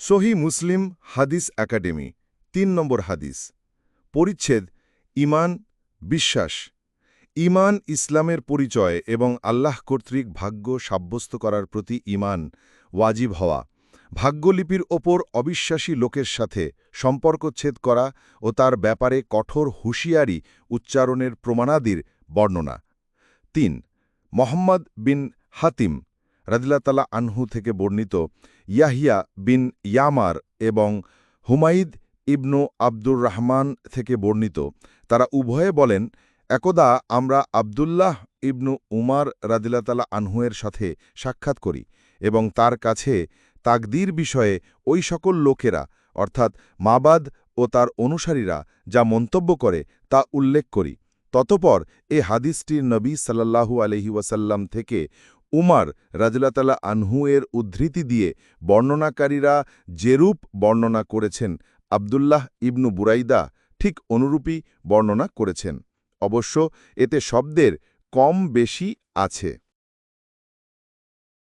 সহি মুসলিম হাদিস একাডেমি, তিন নম্বর হাদিস। পরিচ্ছেদ ইমান বিশ্বাস। ইমান ইসলামের পরিচয় এবং আল্লাহ কর্তৃক ভাগ্য সাব্যস্ত করার প্রতি ইমান ওয়াজিব হওয়া। ভাগ্যলিপির ওপর অবিশ্বাসী লোকের সাথে সম্পর্কচ্ছেদ করা ও তার ব্যাপারে কঠোর হুঁশিয়ারি উচ্চারণের প্রমাণাদির বর্ণনা। তিন, মোহাম্মদ বিন হাতিম রাদিল্লাতালা আনহু থেকে বর্ণিত ইয়াহিয়া বিন ইয়ামার এবং হুমাইদ ইবনু আব্দুর রহমান থেকে বর্ণিত। তারা উভয়ে বলেন, একদা আমরা আবদুল্লাহ ইবনু উমার রাদিল্লাতালা আনহুয়ের সাথে সাক্ষাৎ করি এবং তার কাছে তাকদীর বিষয়ে ওই সকল লোকেরা, অর্থাৎ মাবাদ ও তার অনুসারীরা যা মন্তব্য করে তা উল্লেখ করি। ততপর এ হাদিসটির নবী সাল্লাহু আলহি ওয়াসাল্লাম থেকে উমার রাজলাতালা আনহু এর উদ্ধৃতি দিয়ে বর্ণনাকারীরা যেরূপ বর্ণনা করেছেন আবদুল্লাহ ইবনু বুরাইদা ঠিক অনুরূপী বর্ণনা করেছেন। অবশ্য এতে শব্দের কম বেশি আছে।